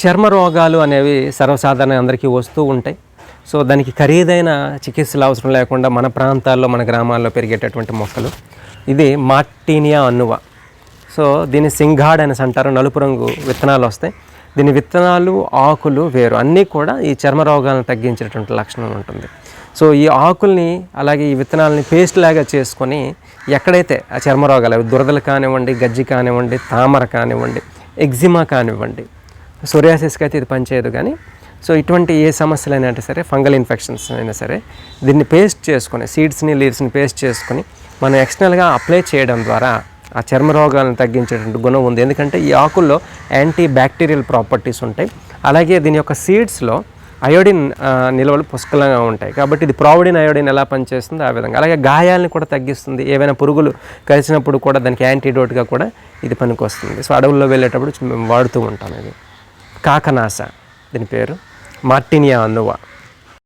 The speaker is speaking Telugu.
చర్మ రోగాలు అనేవి సర్వసాధారణ అందరికీ వస్తూ ఉంటాయి. సో దానికి ఖరీదైన చికిత్సలు అవసరం లేకుండా మన ప్రాంతాల్లో మన గ్రామాల్లో పెరిగేటటువంటి మొక్కలు. ఇది మార్టీనియా అన్నువ సో దీన్ని సింఘాడ్ అనేసి అంటారు. నలుపు రంగు విత్తనాలు వస్తాయి. దీని విత్తనాలు ఆకులు వేరు. అన్నీ కూడా ఈ చర్మ రోగాలను తగ్గించేటటువంటి లక్షణం ఉంటుంది. సో ఈ ఆకుల్ని అలాగే ఈ విత్తనాలని పేస్ట్ లాగా చేసుకొని ఎక్కడైతే ఆ చర్మ రోగాలు అవి దురదలు కానివ్వండి గజ్జి కానివ్వండి తామర కానివ్వండి ఎగ్జిమా కానివ్వండి సోరియాసిస్కి అయితే ఇది పనిచేయదు కానీ సో ఇటువంటి ఏ సమస్యలు అయినా సరే ఫంగల్ ఇన్ఫెక్షన్స్ అయినా సరే దీన్ని పేస్ట్ చేసుకొని సీడ్స్ని లీవ్స్ని పేస్ట్ చేసుకొని మనం ఎక్స్టర్నల్గా అప్లై చేయడం ద్వారా ఆ చర్మ రోగాలను తగ్గించేటువంటి గుణం ఉంది. ఎందుకంటే ఈ ఆకుల్లో యాంటీ బ్యాక్టీరియల్ ప్రాపర్టీస్ ఉంటాయి. అలాగే దీని యొక్క సీడ్స్లో అయోడిన్ నిల్వలు పుష్కలంగా ఉంటాయి. కాబట్టి ఇది ప్రావిడిన్ అయోడిన్ ఎలా పనిచేస్తుందో ఆ విధంగా. అలాగే గాయాలను కూడా తగ్గిస్తుంది. ఏవైనా పురుగులు కలిసినప్పుడు కూడా దానికి యాంటీడోట్గా కూడా ఇది పనికొస్తుంది. సో అడవుల్లో వెళ్ళేటప్పుడు మేము వాడుతూ ఉంటాం ఇది. కాకనాస. దీని పేరు మార్టినియా అనువా